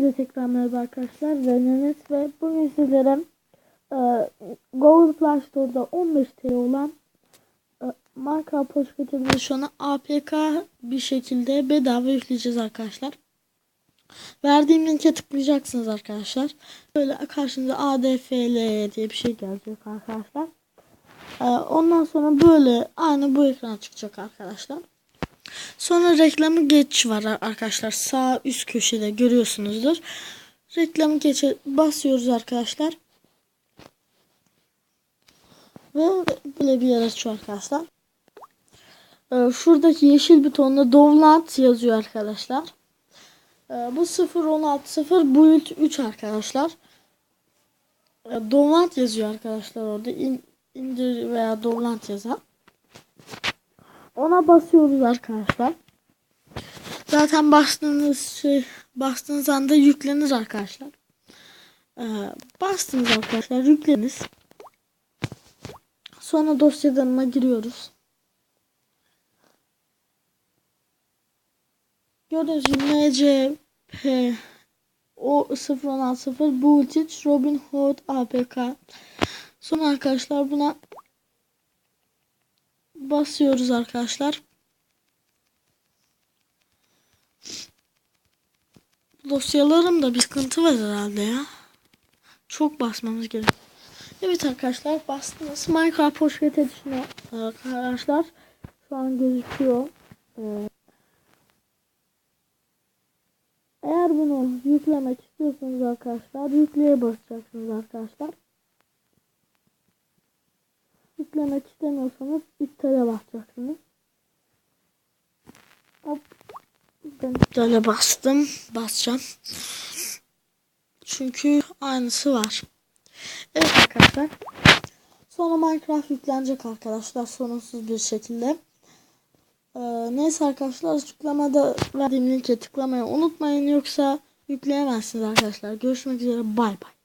Hepinize tekrar merhaba arkadaşlar. Ben Enes ve bugün sizlere e, Google Play Store'da 15 TL olan e, Pocket şu an APK bir şekilde bedava yükleyeceğiz arkadaşlar. Verdiğim linke tıklayacaksınız arkadaşlar. Böyle karşınıza ADFL diye bir şey gelecek arkadaşlar. E, ondan sonra böyle aynı bu ekran çıkacak arkadaşlar. Sonra reklamı geç var arkadaşlar. Sağ üst köşede görüyorsunuzdur. Reklamı geçe basıyoruz arkadaşlar. Ve böyle bir yer açıyor arkadaşlar. Ee, şuradaki yeşil butonda download yazıyor arkadaşlar. Ee, bu 0160 build 3 arkadaşlar. Ee, download yazıyor arkadaşlar orada. İn, indir veya download yazar. Ona basıyoruz arkadaşlar. Zaten bastığınız şey bastığınız anda yüklenir arkadaşlar. Ee, bastınız arkadaşlar yüklenir. Sonra dosyalarına giriyoruz. Gördüğünüz gibi MCP o 016 Bullet Robin Hood APK. Sonra arkadaşlar buna basıyoruz arkadaşlar. Dosyalarımda bir sıkıntı var herhalde ya. Çok basmamız gerek. Evet arkadaşlar bastınız. Minecraft Pocket Edition'a arkadaşlar. Şu an gözüküyor. Ee, eğer bunu yüklemek istiyorsanız arkadaşlar yükleye basacaksınız arkadaşlar. Yüklemek istemiyorsanız iptale basacaksınız. Hop. Ben iptale bastım. Basacağım. Çünkü aynısı var. Evet arkadaşlar. Sonra Minecraft yüklenecek arkadaşlar sorunsuz bir şekilde. Ee, neyse arkadaşlar açıklamada verdiğim linke tıklamayı unutmayın yoksa yükleyemezsiniz arkadaşlar. Görüşmek üzere bay bay.